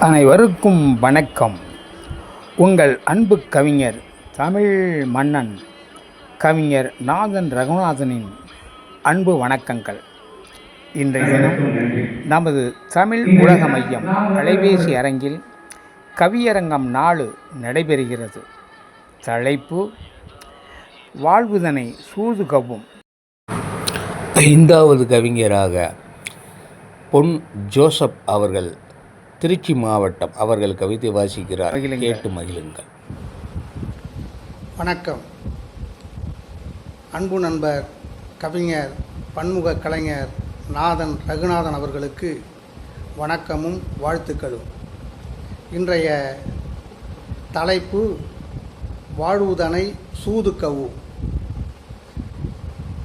அனைவருக்கும் வணக்கம். உங்கள் அன்பு கவிஞர் தமிழ் மன்னன் கவிஞர் நாதன் ரகுநாதனின் அன்பு வணக்கங்கள். இன்றைய தினம் நமது தமிழ் உலக மையம் அலைபேசி அரங்கில் கவியரங்கம் நாலு நடைபெறுகிறது. தலைப்பு வாழ்வுதனை சூதுகவும். ஐந்தாவது கவிஞராக பொன் ஜோசப் அவர்கள் திருச்சி மாவட்டம். அவர்கள் கவிதை வாசிக்கிறார். கேட்டு மகிழுங்கள். வணக்கம். அன்பு நண்பர் கவிஞர் பன்முக கலைஞர் நாதன் ரகுநாதன் அவர்களுக்கு வணக்கமும் வாழ்த்துக்களும். இன்றைய தலைப்பு வாழ்வுதனை சூதுக்கவும்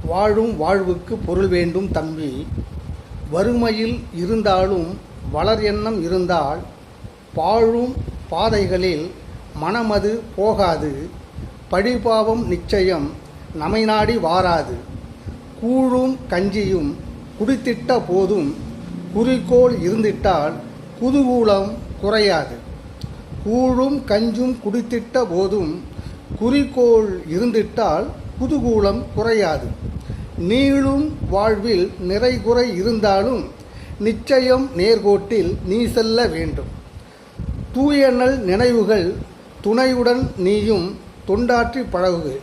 வாழும் வாழ்வுக்கு பொருள் வேண்டும் தம்பி. வறுமையில் இருந்தாலும் வளர் எண்ணம் இருந்தால் பாழும் பாதைகளில் மனமது போகாது. பழிபாவம் நிச்சயம் நமை நாடி வாராது. கூழும் கஞ்சியும் குடித்திட்ட போதும் குறிக்கோள் இருந்திட்டால் குதூகூலம் குறையாது. கூழும் கஞ்சும் குடித்திட்ட போதும் குறிக்கோள் இருந்திட்டால் குதூகூலம் குறையாது. நீளும் வாழ்வில் நிறைகுறை இருந்தாலும் நிச்சயம் நேர்கோட்டில் நீ செல்ல வேண்டும். தூயனல் நினைவுகள் துணையுடன் நீயும் தொண்டாற்றி பழகு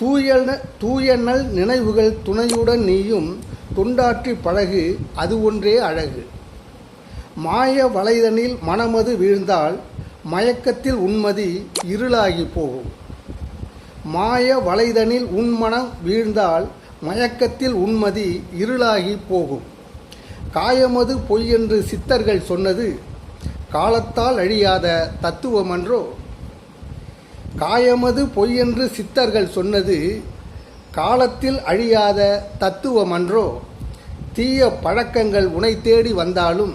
தூயன தூயனல் நினைவுகள் துணையுடன் நீயும் தொண்டாற்றி பழகு அது ஒன்றே அழகு. மாய வளைதனில் மனமது வீழ்ந்தால் மயக்கத்தில் உன்மதி இருளாகி போகும். மாய வளைதனில் உன் மனம் வீழ்ந்தால் மயக்கத்தில் உண்மதி இருளாகி போகும். காயமது பொய் என்று சித்தர்கள் சொன்னது காலத்தால் அழியாத தத்துவமன்றோ? காயமது பொய் என்று சித்தர்கள் சொன்னது காலத்தில் அழியாத தத்துவமன்றோ? தீய பழக்கங்கள் உனை தேடி வந்தாலும்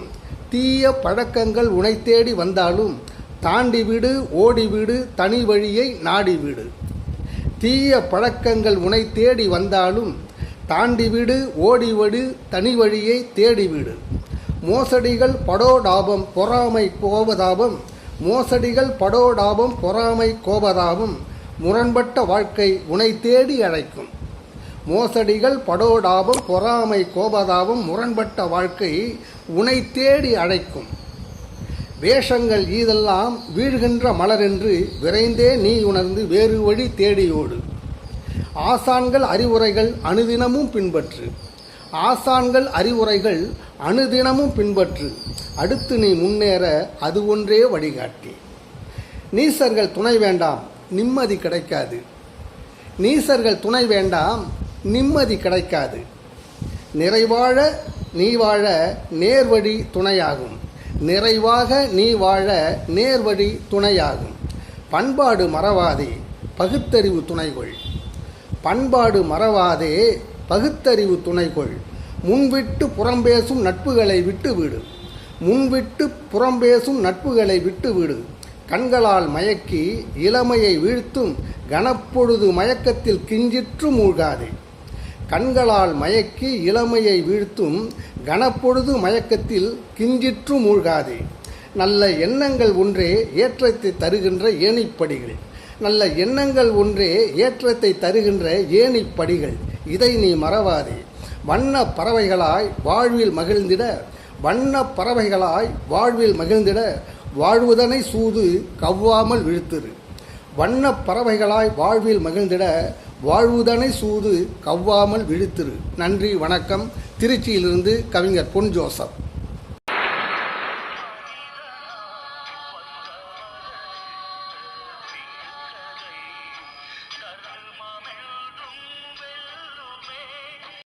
தீய பழக்கங்கள் உனை தேடி வந்தாலும் தாண்டி விடு ஓடிவிடு தனி வழியை நாடிவிடு. தீய பழக்கங்கள் உனை தேடி வந்தாலும் தாண்டி விடு ஓடிவிடு தனி வழியை தேடி வீடு. மோசடிகள் படோடாபம் பொறாமை கோபதாபம். மோசடிகள் படோடாபம் பொறாமை கோபதாபம். முரண்பட்ட வாழ்க்கை உனை தேடி அழைக்கும். மோசடிகள் படோடாபம் பொறாமை கோபதாபம் முரண்பட்ட வாழ்க்கை உனை தேடி அழைக்கும். வேஷங்கள் ஈதெல்லாம் வீழ்கின்ற மலரென்று விரைந்தே நீ உணர்ந்து வேறு வழி தேடியோடு. ஆசான்கள் அறிவுரைகள் அனுதினமும் பின்பற்று. ஆசான்கள் அறிவுரைகள் அணுதினமும் பின்பற்று. அடுத்து நீ முன்னேற அது ஒன்றே வழிகாட்டி. நீசர்கள் துணை வேண்டாம் நிம்மதி கிடைக்காது. நீசர்கள் துணை வேண்டாம் நிம்மதி கிடைக்காது. நிறைவாழ நீ வாழ நேர்வழி துணையாகும். நிறைவாக நீ வாழ நேர்வழி துணையாகும். பண்பாடு மறவாதே பகுத்தறிவு துணைகொள். பண்பாடு மறவாதே பகுத்தறிவு துணைகொள். முன்விட்டு புறம்பேசும் நட்புகளை விட்டுவிடு. முன்விட்டு புறம்பேசும் நட்புகளை விட்டுவிடு. கண்களால் மயக்கி இளமையை வீழ்த்தும் கனப்பொழுது மயக்கத்தில் கிஞ்சிற்று மூழ்காதே. கண்களால் மயக்கி இளமையை வீழ்த்தும் கனப்பொழுது மயக்கத்தில் கிஞ்சிற்று மூழ்காதே. நல்ல எண்ணங்கள் ஒன்றே ஏற்றத்தை தருகின்ற ஏணிப்படிகள். நல்ல எண்ணங்கள் ஒன்றே ஏற்றத்தை தருகின்ற ஏணிப்படிகள் இதை நீ மறவாதே. வண்ண பறவைகளாய் வாழ்வில் மகிழ்ந்திட. வண்ண பறவைகளாய் வாழ்வில் மகிழ்ந்திட. வாழ்வுதனை சூது கவ்வாமல் விழுத்துரு. வண்ண பறவைகளாய் வாழ்வில் மகிழ்ந்திட. வாழ்வுதனை சூது கவ்வாமல் விழுத்திரு. நன்றி வணக்கம். திருச்சியிலிருந்து கவிஞர் பொன் ஜோசப்.